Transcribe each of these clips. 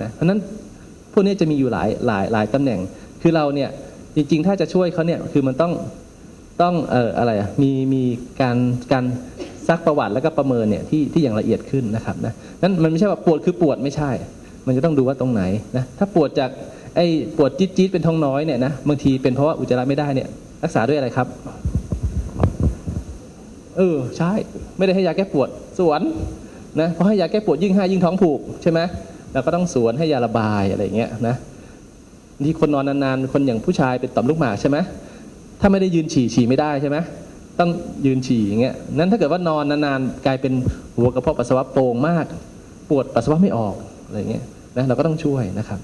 นะเพราะนั้นพวกนี้จะมีอยู่หลายหลายหลายตำแหน่ง คือเราเนี่ยจริงๆ ถ้าจะช่วยเขาเนี่ยคือมันต้องต้องเอ่ออะไรอะมีมีการการซักประวัติแล้วก็ประเมินเนี่ยที่ที่อย่างละเอียดขึ้นนะครับนะนั้นมันไม่ใช่ว่าปวดคือปวดไม่ใช่ มันจะต้องดูว่าตรงไหนนะถ้าปวดจากไอ้ปวดจี๊ดจี๊ดเป็นท้องน้อยเนี่ยนะบางทีเป็นเพราะว่าอุจจาระไม่ได้เนี่ยรักษาด้วยอะไรครับเออใช่ไม่ได้ให้ยาแก้ปวดสวนนะเพราะให้ยาแก้ปวดยิ่งให้ยิ่งท้องผูกใช่ไหม เราก็ต้องสวนให้ยาระบายอะไรเงี้ยนะที่คนนอนนานๆ คนอย่างผู้ชายเป็นต่อมลูกหมากใช่ไหมถ้าไม่ได้ยืนฉี่ฉี่ไม่ได้ใช่ไหมต้องยืนฉี่อย่างเงี้ยนั้นถ้าเกิดว่านอนนานๆกลายเป็นหัวกระเพาะปัสสาวะโป่งมาก ปวดปัสสาวะไม่ออกอะไรเงี้ยนะเราก็ต้องช่วยนะครับ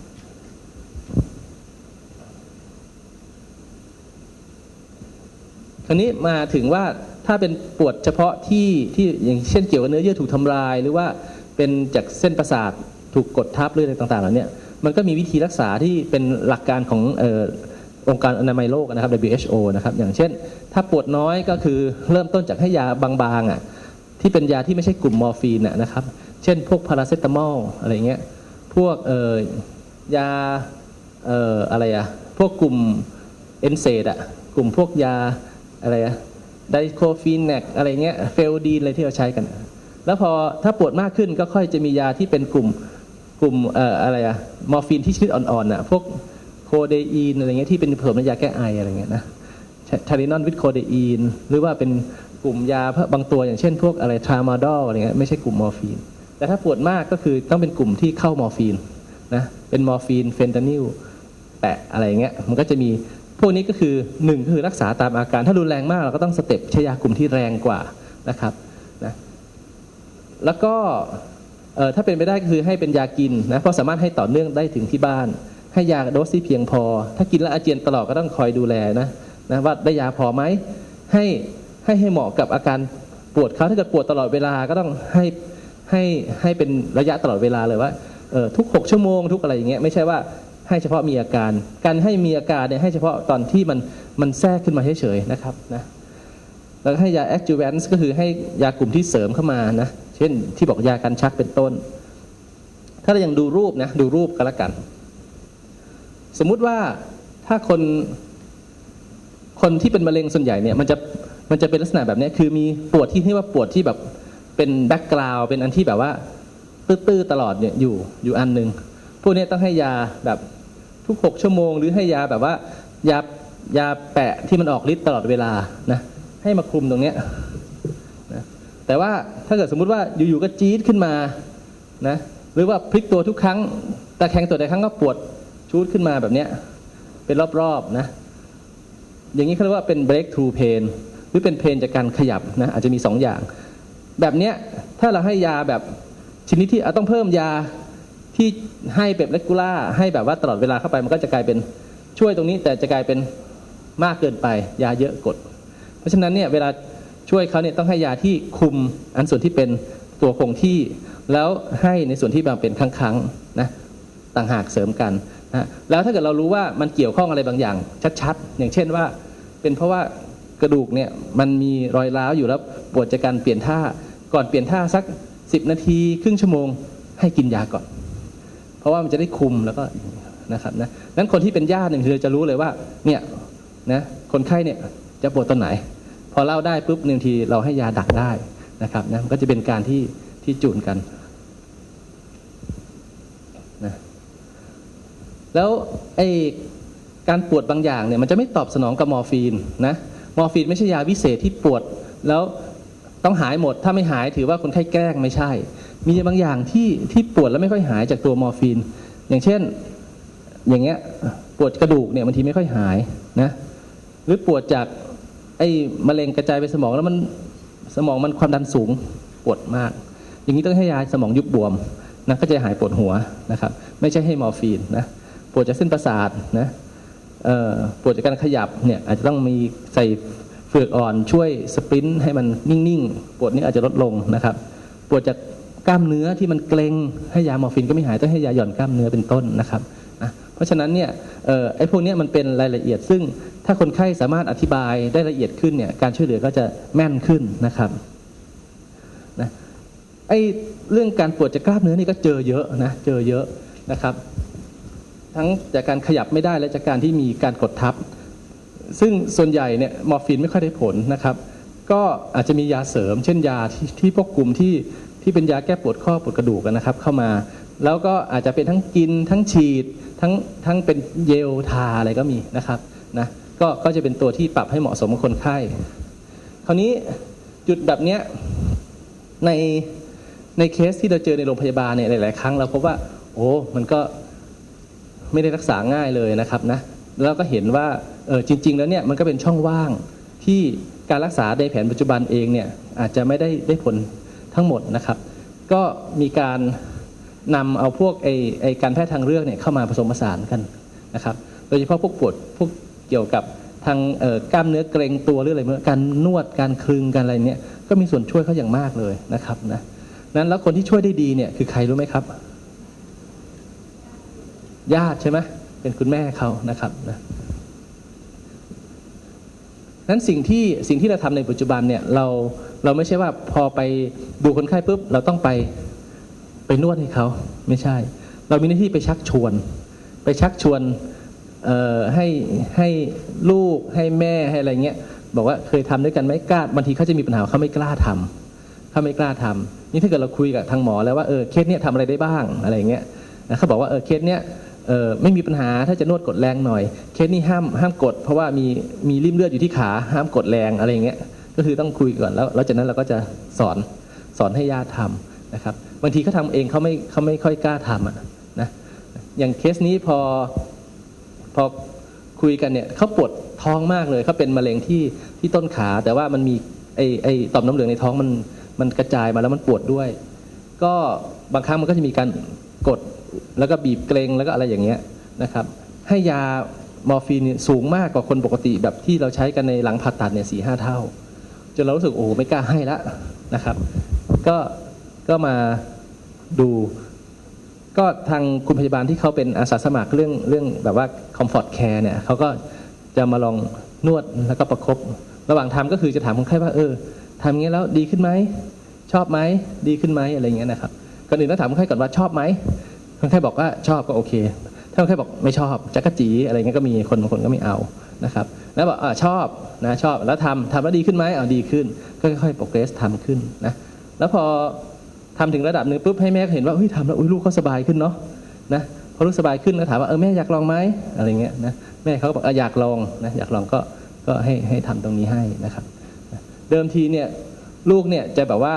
คราวนี้มาถึงว่าถ้าเป็นปวดเฉพาะที่ที่อย่างเช่นเกี่ยวกับเนื้อเยื่อถูกทำลาย หรือว่าเป็นจากเส้นประสาท ถูกกดทับหรืออะไรต่างๆเหล่านี้มันก็มีวิธีรักษาที่เป็นหลักการขององค์การอนามัยโลกนะครับ WHO นะครับอย่างเช่น ถ้าปวดน้อยก็คือเริ่มต้นจากให้ยาบางๆอะที่เป็นยาที่ไม่ใช่กลุ่มมอร์ฟีนนะครับ เช่น พวกพาราเซตามอลอะไรเงี้ยพวกเออยาเอ่ออะไรอะพวกกลุ่มเอนเซดอะกลุ่มพวกยาอะไรอะไดโคฟีนแนกอะไรเงี้ยเฟลดีนอะไรที่เราใช้กัน แล้วพอถ้าปวดมากขึ้นก็ค่อยจะมียาที่เป็นกลุ่ม กลุ่มเอ่ออะไรอะมอร์ฟีนที่ชนิดอ่อนๆน่ะพวกโคเดอีนอะไรเงี้ยที่เป็นผสมในยาแก้ไออะไรเงี้ยนะทารินอนวิตโคเดอีน หรือว่าเป็นกลุ่มยาบางตัวอย่างเช่น พวกอะไรทรามาดอลอะไรเงี้ยไม่ใช่กลุ่มมอร์ฟีน แต่ถ้าปวดมากก็คือต้องเป็นกลุ่มที่เข้ามอร์ฟีนนะเป็นมอร์ฟีนเฟนตานิลแปะอะไรเงี้ยมันก็จะมีพวกนี้ก็คือหนึ่งคือรักษาตามอาการถ้ารุนแรงมากเราก็ต้องสเต็ปใช้ยากลุ่มที่แรงกว่านะครับนะแล้วก็ ถ้าเป็นไปได้ก็คือให้เป็นยากินนะเพราะสามารถให้ต่อเนื่องได้ถึงที่บ้าน ให้ยาโดสที่เพียงพอ ถ้ากินแล้วอาเจียนตลอดก็ต้องคอยดูแลนะนะว่าได้ยาพอไหมให้ให้ให้เหมาะกับอาการปวดเขาถ้าเกิดปวดตลอดเวลาก็ต้องให้ให้ให้เป็นระยะตลอดเวลาเลยว่าเออทุก 6 ชั่วโมงทุกอะไรอย่างเงี้ยไม่ใช่ว่าให้เฉพาะมีอาการ การให้มีอาการเนี่ยให้เฉพาะตอนที่มันมันแทรกขึ้นมาเฉยๆนะครับนะแล้วให้ยา adjuvant ก็คือให้ยากลุ่มที่เสริมเข้ามานะ เช่นที่บอกยากันชักเป็นต้น ถ้าเรายังดูรูปนะดูรูปก็แล้วกัน สมมุติว่าถ้าคนคนที่เป็นมะเร็งส่วนใหญ่เนี่ยมันจะมันจะเป็นลักษณะแบบนี้คือมีปวดที่ที่ว่าปวดที่แบบเป็นแบ็กกราวเป็นอันที่แบบว่าตื้อๆตลอดเนี่ยอยู่อยู่อันหนึ่งพวกนี้ต้องให้ยาแบบทุกหกชั่วโมง หรือให้ยาแบบว่ายายาแปะที่มันออกฤทธิ์ตลอดเวลานะให้มาคลุมตรงเนี้ย แต่ว่าถ้าเกิดสมมุติว่าอยู่ๆก็จี๊ดขึ้นมานะหรือว่าพลิกตัวทุกครั้งตะแคงตัวใดครั้งก็ปวดชูดขึ้นมาแบบเนี้ยเป็นรอบๆนะอย่างนี้เขาเรียกว่าเป็น breakthrough pain หรือเป็นเพนจากการขยับนะอาจจะมี 2 อย่าง แบบเนี้ยถ้าเราให้ยาแบบชนิดที่ต้องเพิ่มยาที่ให้แบบเลกูล่าให้แบบว่าตลอดเวลาเข้าไปมันก็จะกลายเป็นช่วยตรงนี้แต่จะกลายเป็นมากเกินไปยาเยอะกด เพราะฉะนั้นเนี่ยเวลา ช่วยเขาเนี่ยต้องให้ยาที่คุมอันส่วนที่เป็นตัวคงที่ แล้วให้ในส่วนที่บางเป็นครั้งๆนะต่างหากเสริมกันนะแล้วถ้าเกิดเรารู้ว่ามันเกี่ยวข้องอะไรบางอย่างชัดๆ อย่างเช่นว่า เป็นเพราะว่ากระดูกเนี่ยมันมีรอยร้าวอยู่แล้วปวดจากการเปลี่ยนท่าก่อนเปลี่ยนท่าสัก 10 นาทีครึ่งชั่วโมง ให้กินยาก่อน เพราะว่ามันจะได้คุมแล้วก็นะครับนะนั้นคนที่เป็นญาติหนึ่งคือจะรู้เลยว่าเนี่ยนะคนไข้เนี่ยจะปวดตอนไหน พอเล่าได้ปุ๊บหนึ่งทีเราให้ยาดักได้นะครับนะก็จะเป็นการที่ที่จูนกันนะแล้วไอ้การปวดบางอย่างเนี่ยมันจะไม่ตอบสนองกับมอร์ฟีนนะมอร์ฟีนไม่ใช่ยาวิเศษที่ปวดแล้วต้องหายหมดถ้าไม่หายถือว่าคนไข้แกล้งไม่ใช่ มีบางอย่างที่ที่ปวดแล้วไม่ค่อยหายจากตัวมอร์ฟีน อย่างเช่นอย่างเงี้ยปวดกระดูกเนี่ยบางทีไม่ค่อยหายนะหรือปวดจาก ไอ้มะเร็งกระจายไปสมองแล้วมันสมองมันความดันสูงปวดมาก อย่างนี้ต้องให้ยาสมองยุบบวมนะก็จะหายปวดหัวนะครับ ไม่ใช่ให้มอร์ฟีนนะปวดจากเส้นประสาทนะปวดจากการขยับเนี่ยอาจจะต้องมีใส่เฟือกอ่อนช่วยสปรินต์ให้มันนิ่งๆ ปวดนี้อาจจะลดลงนะครับ ปวดจากกล้ามเนื้อที่มันเกร็งให้ยา มอร์ฟินก็ไม่หายต้องให้ยาหย่อนกล้ามเนื้อเป็นต้นนะครับ เพราะฉะนั้นเนี่ยไอ้พวกนี้มันเป็นรายละเอียด ซึ่งถ้าคนไข้สามารถอธิบายได้ละเอียดขึ้นเนี่ยการช่วยเหลือก็จะแม่นขึ้นนะครับนะไอ้เรื่องการปวดจากกล้ามเนื้อนี่ก็เจอเยอะนะเจอเยอะนะครับ ทั้งจากการขยับไม่ได้และจากการที่มีการกดทับ ซึ่งส่วนใหญ่เนี่ยมอร์ฟีนไม่ค่อยได้ผลนะครับ ก็อาจจะมียาเสริม เช่นยาที่ที่พวกกลุ่มที่ที่เป็นยาแก้ปวดข้อปวดกระดูกนะครับ เข้ามา แล้วก็อาจจะเป็นทั้งกินทั้งฉีด ทั้งทั้งเป็นเยลทาอะไรก็มีนะครับนะก็ก็จะเป็นตัวที่ปรับให้เหมาะสมกับคนไข้ คราวนี้จุดแบบเนี้ยในในเคสที่เราเจอในโรงพยาบาลเนี่ยหลาย ๆ ครั้งเราพบว่า โอ้มันก็ไม่ได้รักษาง่ายเลยนะครับนะแล้วก็เห็นว่าเออจริง ๆ แล้วเนี่ยมันก็เป็นช่องว่างที่การรักษาในแผนปัจจุบันเองเนี่ยอาจจะไม่ได้ได้ผลทั้งหมดนะครับ ก็มีการ นำเอาพวกไอไอการแพทย์ทางเลือกเนี่ยเข้ามาผสมผสานกันนะครับ โดยเฉพาะพวกปวดพวกเกี่ยวกับทางกล้ามเนื้อเกรงตัวหรืออะไรเมื่อการนวดการคลึงการอะไรเนี่ยก็มีส่วนช่วยเขาอย่างมากเลยนะครับนะนั้นแล้วคนที่ช่วยได้ดีเนี่ยคือใครรู้ไหมครับ ญาติใช่ไหมเป็นคุณแม่เขานะครับนะนั้นสิ่งที่สิ่งที่เราทำในปัจจุบันเนี่ยเราเราไม่ใช่ว่าพอไปดูคนไข้ปุ๊บเราต้องไป ไปนวดให้เขาไม่ใช่ เรามีหน้าที่ไปชักชวน ไปชักชวนให้ให้ลูกให้แม่ให้อะไรเงี้ยบอกว่าเคยทำด้วยกันไหมกล้าบางทีเขาจะมีปัญหาเขาไม่กล้าทำเขาไม่กล้าทำนี่ถ้าเกิดเราคุยกับทางหมอแล้วว่าเออเคสเนี้ยทำอะไรได้บ้างอะไรเงี้ยนะเขาบอกว่าเออเคสเนี้ยเออไม่มีปัญหาถ้าจะนวดกดแรงหน่อย เคสนี้ห้ามห้ามกด เพราะว่ามีมีริมเลือดอยู่ที่ขาห้ามกดแรงอะไรเงี้ยก็คือต้องคุยก่อนแล้วแล้วจากนั้นเราก็จะสอนสอนให้ญาติทำ นะครับบางทีเขาทำเองเขาไม่เขาไม่ค่อยกล้าทำอะนะอย่างเคสนี้พอพอคุยกันเนี่ยเขาปวดท้องมากเลยเขาเป็นมะเร็งที่ที่ต้นขา แต่ว่ามันมีไอไอต่อมน้ำเหลืองในท้องมันมันกระจายมาแล้วมันปวดด้วย ก็บางครั้งมันก็จะมีการกดแล้วก็บีบเกรงแล้วก็อะไรอย่างเงี้ยนะครับ ให้ยามอร์ฟีนสูงมากกว่าคนปกติแบบที่เราใช้กันในหลังผ่าตัดเนี่ยสี่ห้าเท่าจนเรารู้สึกโอ้ไม่กล้าให้ละนะครับ ก็ ก็มาดูก็ทางคุณพยาบาลที่เขาเป็นอาสาสมัครเรื่องเรื่องแบบว่าคอมฟอร์ตแคร์เนี่ยเขาก็จะมาลองนวดแล้วก็ประคบระหว่างทำก็คือจะถามคนไข้ว่าเออทำอย่างนี้แล้วดีขึ้นไหมชอบไหมดีขึ้นไหมอะไรเงี้ยนะครับก่อนอื่นต้องถามคนไข้ก่อนว่าชอบไหมคนไข้บอกว่าชอบก็โอเค ถ้าคนไข้บอกไม่ชอบจักรจีอะไรเงี้ยก็มีคนบางคนก็ไม่เอานะครับแล้วบอกอชอบนะชอบแล้วทำทำแล้วดีขึ้นไหมเอาดีขึ้นก็ค่อยๆโปรเกรสทำขึ้นนะแล้วพอ ทำถึงระดับหนึ่งปุ๊บให้แม่เห็นว่าเฮ้ยทำแล้วอุ้ยลูกเขาสบายขึ้นเนาะนะพอลูกสบายขึ้นก็ถามว่าเออแม่อยากลองไหมอะไรเงี้ยนะแม่เขาบอกอยากลองนะอยากลองก็ก็ให้ให้ทำตรงนี้ให้นะครับ เดิมทีเนี่ยลูกเนี่ยจะแบบว่า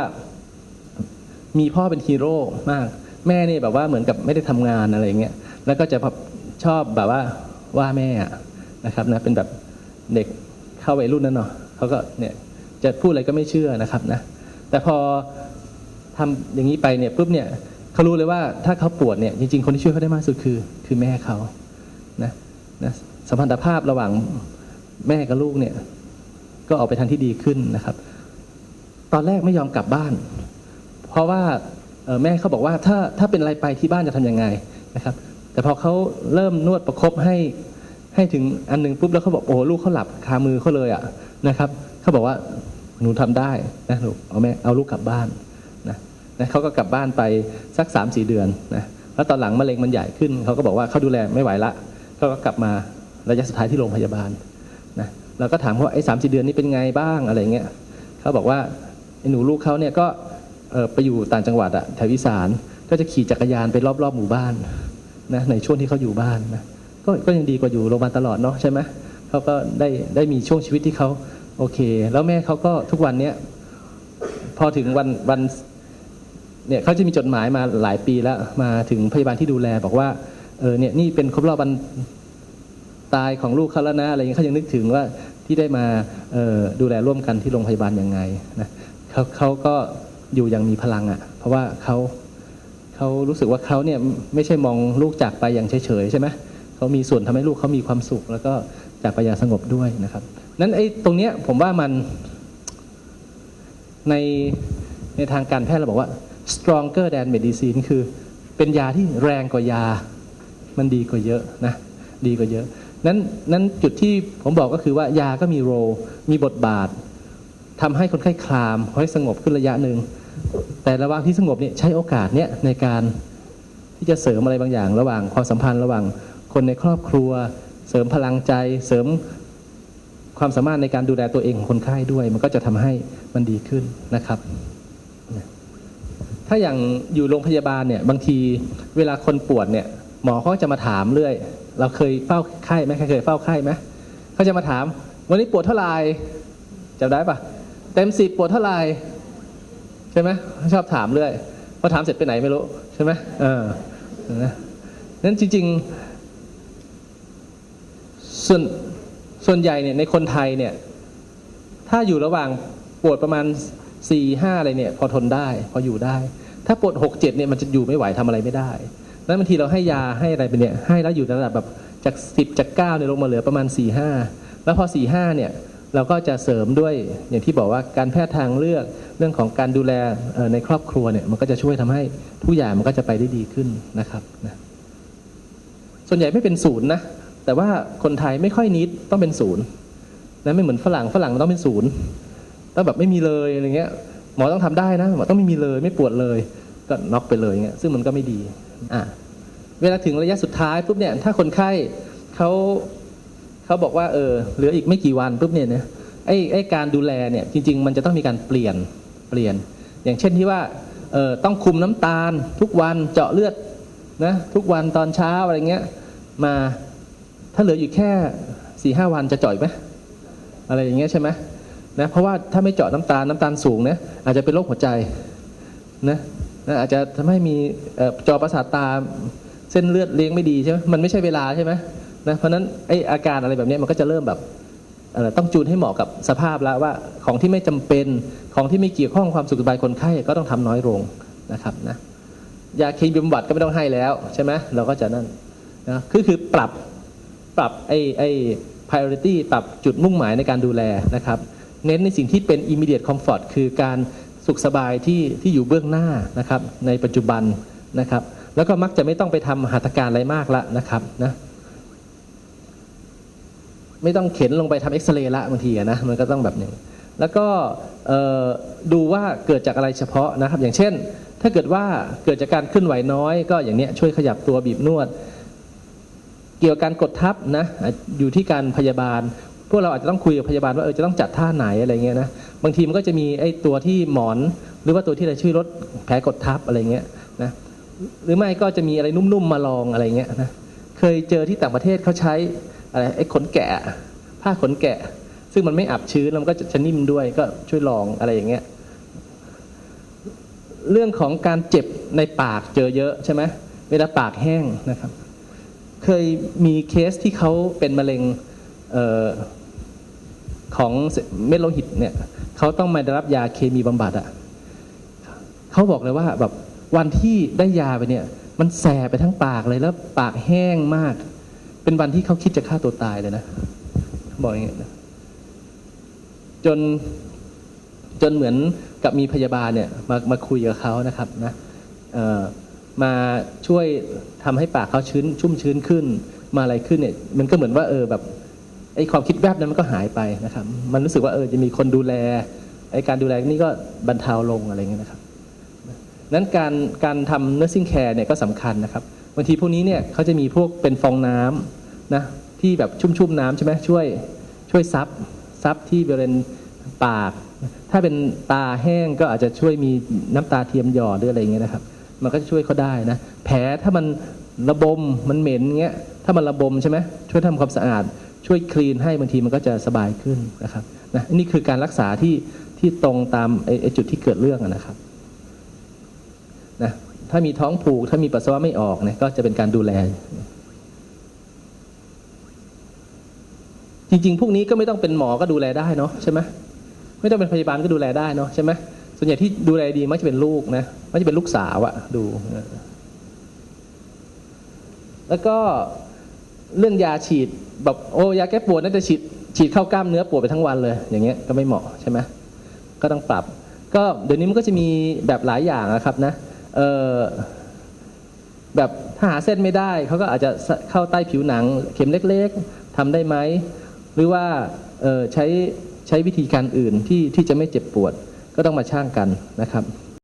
มีพ่อเป็นฮีโร่มาก แม่เนี่ยแบบว่าเหมือนกับไม่ได้ทำงานอะไรเงี้ยแล้วก็จะชอบแบบว่าว่าแม่อะนะครับนะเป็นแบบเด็กเข้าวัยรุ่นนั่นเนาะเขาก็เนี่ยจะพูดอะไรก็ไม่เชื่อนะครับนะแต่พอ ทำอย่างนี้ไปเนี่ยปุ๊บเนี่ยเขารู้เลยว่าถ้าเขาปวดเนี่ยจริงๆคนที่ช่วยเขาได้มากสุดคือ คือแม่เขานะนะสัมพันธภาพระหว่างแม่กับลูกเนี่ย ก็ออกไปทางที่ดีขึ้นนะครับ ตอนแรกไม่ยอมกลับบ้าน เพราะว่าแม่เขาบอกว่าถ้าถ้าเป็นอะไรไปที่บ้านจะทำยังไงนะครับ แต่พอเขาเริ่มนวดประคบให้ให้ถึงอันหนึ่งปุ๊บแล้วเขาบอกโอ้ลูกเขาหลับคามือเขาเลยอะนะครับเขาบอกว่าหนูทำได้นะลูกเอาแม่เอาลูกกลับบ้าน นะเขาก็กลับบ้านไปสักสามสี่เดือนนะแล้วตอนหลังมะเร็งมันใหญ่ขึ้นเขาก็บอกว่าเขาดูแลไม่ไหวละเขาก็กลับมาระยะสุดท้ายที่โรงพยาบาลนะเราก็ถามว่าไอ้สามสี่เดือนนี้เป็นไงบ้างอะไรเงี้ยเขาบอกว่าไอ้หนูลูกเขาเนี่ยก็ไปอยู่ต่างจังหวัดอะแถวอีสานก็จะขี่จักรยานไปรอบๆหมู่บ้านนะในช่วงที่เขาอยู่บ้านนะก็ก็ยังดีกว่าอยู่โรงพยาบาลตลอดเนาะใช่ไหมเขาก็ได้ได้มีช่วงชีวิตที่เขาโอเค แล้วแม่เขาก็ทุกวันเนี้ยพอถึงวันวัน เนี่ยเขาจะมีจดหมายมาหลายปีแล้วมาถึงพยาบาลที่ดูแล บอกว่าเออเนี่ยนี่เป็นครบรอบวันตายของลูกเขาแล้วนะอะไรเงี้ยเขายังนึกถึงว่าที่ได้มาออดูแลร่วมกันที่โรงพยาบาลยังไงนะเขาเขาก็อยู่อย่างมีพลังอะ่ะ เพราะว่าเขาเขารู้สึกว่าเขาเนี่ยไม่ใช่มองลูกจากไปอย่างเฉยๆใช่ไหมเขามีส่วนทำให้ลูกเขามีความสุข แล้วก็จากไปอย่างสงบด้วยนะครับนั้นไอ้ตรงเนี้ยผมว่ามันในในทางการแพทย์เราบอกว่า stronger than medicine คือเป็นยาที่แรงกว่ายา มันดีกว่าเยอะนะดีกว่าเยอะ นั้นนั้นจุดที่ผมบอกก็คือว่ายาก็มีโรมีบทบาททำให้คนไข้คลามให้สงบขึ้นระยะหนึ่ง แต่ระหว่างที่สงบเนี่ยใช้โอกาสเนี่ยในการที่จะเสริมอะไรบางอย่าง ระหว่างความสัมพันธ์ระหว่างคนในครอบครัว เสริมพลังใจ เสริมความสามารถในการดูแลตัวเองของคนไข้ด้วย มันก็จะทำให้มันดีขึ้นนะครับ ถ้าอย่างอยู่โรงพยาบาลเนี่ยบางทีเวลาคนปวดเนี่ยหมอเขาจะมาถามเรื่อย เราเคยเฝ้าไข้ไหมใครเคยเฝ้าไข้ไหมเขาจะมาถาม วันนี้ปวดเท่าไหร่จำได้ปะเต็มสิบปวดเท่าไหร่ใช่ไหมชอบถามเรื่อยพอถามเสร็จไปไหนไม่รู้ใช่ไหมเออนะนั้นจริงๆส่วนส่วนใหญ่เนี่ยในคนไทยเนี่ย ถ้าอยู่ระหว่างปวดประมาณสี่ห้าอะไรเนี่ย พอทนได้ พออยู่ได้ ถ้าปวดหกเจ็ดเนี่ยมันจะอยู่ไม่ไหวทำอะไรไม่ได้นั้นบางทีเราให้ยาให้อะไรไปเนี่ยให้แล้วอยู่ในระดับแบบจากสิบจากเก้าเนี่ยลงมาเหลือประมาณสี่ห้าแล้วพอสี่ห้าเนี่ยเราก็จะเสริมด้วยอย่างที่บอกว่าการแพทย์ทางเลือกเรื่องของการดูแลในครอบครัวเนี่ยมันก็จะช่วยทำให้ทุกอย่างมันก็จะไปได้ดีขึ้นนะครับนะส่วนใหญ่ไม่เป็นศูนย์นะแต่ว่าคนไทยไม่ค่อยนิดต้องเป็นศูนย์นะไม่เหมือนฝรั่งฝรั่งมันต้องเป็นศูนย์ต้องแบบไม่มีเลยอะไรเงี้ย หมอต้องทำได้นะหมอต้องไม่มีเลยไม่ปวดเลย ก็น็อกไปเลยเงี้ยซึ่งมันก็ไม่ดีอะเวลาถึงระยะสุดท้ายปุ๊บเนี่ยถ้าคนไข้เขาเขาบอกว่าเออเหลืออีกไม่กี่วันปุ๊บเนี่ยนะไอ้ไอ้การดูแลเนี่ยจริง ๆ มันจะต้องมีการเปลี่ยนเปลี่ยน อย่างเช่นที่ว่าเออต้องคุมน้ำตาล ทุกวันเจาะเลือดนะทุกวันตอนเช้าอะไรเงี้ยมาถ้าเหลืออยู่แค่สี่ห้าวันจะจ่อยไหมอะไรอย่างเงี้ยใช่ไหม นะเพราะว่าถ้าไม่เจาะน้ำตาลน้ำตาลสูงนี่ยอาจจะเป็นโรคหัวใจนะนะอาจจะทำให้มีจอประสาทตาเส้นเลือดเลี้ยงไม่ดีใช่ไหมมันไม่ใช่เวลาใช่ไหมนะเพราะนั้นไออาการอะไรแบบนี้มันก็จะเริ่มแบบต้องจูนให้เหมาะกับสภาพแล้วว่าของที่ไม่จำเป็นของที่ไม่เกี่ยวข้องความสุขสบายคนไข้ก็ต้องทำน้อยลงนะครับนะยาเคมีบำบัดก็ไม่ต้องให้แล้วใช่ไหมเราก็จะนั่นนะคือคือปรับปรับไอไอ priority ปรับจุดมุ่งหมายในการดูแลนะครับ เน้นในสิ่งที่เป็น immediate comfort คือการสุขสบายที่ที่อยู่เบื้องหน้านะครับในปัจจุบันนะครับ แล้วก็มักจะไม่ต้องไปทำหัตถการอะไรมากละนะครับนะไม่ต้องเข็นลงไปทำเอ็กซเรย์ละบางทีนะมันก็ต้องแบบนึ่งแล้วก็ดูว่าเกิดจากอะไรเฉพาะนะครับ อย่างเช่น ถ้าเกิดว่าเกิดจากการเคลื่อนไหวน้อย ก็อย่างเนี้ยช่วยขยับตัวบีบนวด เกี่ยวกับการกดทับนะอยู่ที่การพยาบาล พวกเราอาจจะต้องคุยกับพยาบาลว่าเออจะต้องจัดท่าไหนอะไรเงี้ยนะบางทีมันก็จะมีไอ้ตัวที่หมอน หรือว่าตัวที่อะไรช่วยลดแผลกดทับอะไรเงี้ยนะหรือไม่ก็จะมีอะไรนุ่มๆมาลองอะไรเงี้ยนะเคยเจอที่ต่างประเทศเขาใช้อะไรไอ้ขนแกะ ผ้าขนแกะ ซึ่งมันไม่อับชื้นแล้วมันก็จะนิ่มด้วยก็ช่วยลองอะไรอย่างเงี้ยเรื่องของการเจ็บในปากเจอเยอะใช่ไหมเวลาปากแห้งนะครับ เคยมีเคสที่เขาเป็นมะเร็งเออ ของเม็ดโลหิตเนี่ยเขาต้องมาได้รับยาเคมีบำบัดอะ่ะเขาบอกเลยว่าแบบวันที่ได้ยาไปเนี่ย มันแสบไปทั้งปากเลยแล้วปากแห้งมาก เป็นวันที่เขาคิดจะฆ่าตัวตายเลยนะบอกอย่างเงี้ยจนจนเหมือนกับมีพยาบาลเนี่ยมามาคุยกับเขานะครับนะเอ่อมาช่วยทำให้ปากเขาชื้นชุ่มชื้นขึ้น มาอะไรขึ้นเนี่ย มันก็เหมือนว่าเออแบบ ไอ้ความคิดแวบนั้นมันก็หายไปนะครับ มันรู้สึกว่าเออจะมีคนดูแลไอ้การดูแลนี่ก็บรรเทาลงอะไรเงี้ยนะครับนั้นการการทำ nursing care เนี่ยก็สำคัญนะครับบางทีพวกนี้เนี่ยเขาจะมีพวกเป็นฟองน้ำนะที่แบบชุ่มๆน้ำใช่ไหมช่วยช่วยซับซับที่บริเวณปาก ถ้าเป็นตาแห้งก็อาจจะช่วยมีน้ำตาเทียมหยอดหรืออะไรเงี้ยนะครับ มันก็จะช่วยเขาได้นะแผลถ้ามันระบมมันเหม็นเงี้ยถ้ามันระบมใช่ไหมช่วยทำความสะอาด ช่วยคลีนให้บางทีมันก็จะสบายขึ้นนะครับนะนี่คือการรักษาที่ที่ตรงตามไอ้จุดที่เกิดเรื่องนะครับนะถ้ามีท้องผูกถ้ามีปัสสาวะไม่ออกเนี่ยก็จะเป็นการดูแล จริง ๆ พวกนี้ก็ไม่ต้องเป็นหมอก็ดูแลได้เนาะใช่ไหมไม่ต้องเป็นพยาบาลก็ดูแลได้เนาะใช่ไหมส่วนใหญ่ที่ดูแลดีมักจะเป็นลูกนะมักจะเป็นลูกสาวอะดู แล้วก็ เรื่องยาฉีดแบบโอ้ยาแก้ปวดน่าจะฉีดฉีดเข้ากล้ามเนื้อปวดไปทั้งวันเลย อย่างเงี้ยก็ไม่เหมาะใช่ไหมก็ต้องปรับ ก็เดี๋ยวนี้มันก็จะมีแบบหลายอย่างนะครับนะเออแบบถ้าหาเส้นไม่ได้เขาก็อาจจะเข้าใต้ผิวหนัง เข็มเล็กๆทำได้ไหมหรือว่าเออใช้ใช้วิธีการอื่นที่ที่จะไม่เจ็บปวดก็ต้องมาช่างกันนะครับ